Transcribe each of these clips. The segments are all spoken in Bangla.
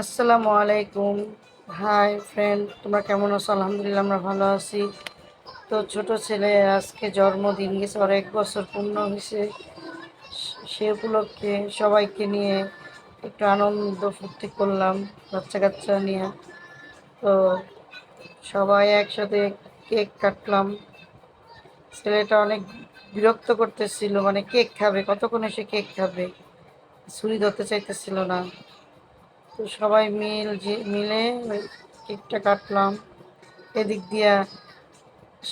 আসসালামু আলাইকুম। হাই ফ্রেন্ড, তোমরা কেমন আছো? আলহামদুলিল্লাহ, আমরা ভালো আছি। তো ছোট ছেলে আজকে জন্মদিন, গেছে ওর এক বছর পূর্ণ হয়েছে। সে উপলক্ষে সবাইকে নিয়ে একটু আনন্দ ফুর্তি করলাম বাচ্চা কাচ্চা নিয়ে। তো সবাই একসাথে কেক কাটলাম। ছেলেটা অনেক বিরক্ত করতেছিল মানে কেক খাবে, কতক্ষণে সে কেক খাবে? ছুরি ধরতে চাইতেছিল না। তো সবাই মিল যে, মিলে ওই কেকটা কাটলাম। এদিক দিয়া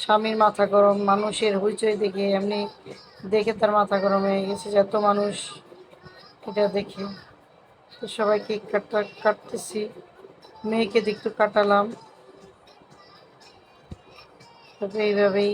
স্বামীর মাথা গরম, মানুষের হইচই দেখে, এমনি দেখে তার মাথা গরম হয়ে গেছে যে এত মানুষ এটা দেখে। তো সবাই কেক কাটটা কাটতেছি। মেয়েকে একটু কাটালাম। তবে এইভাবেই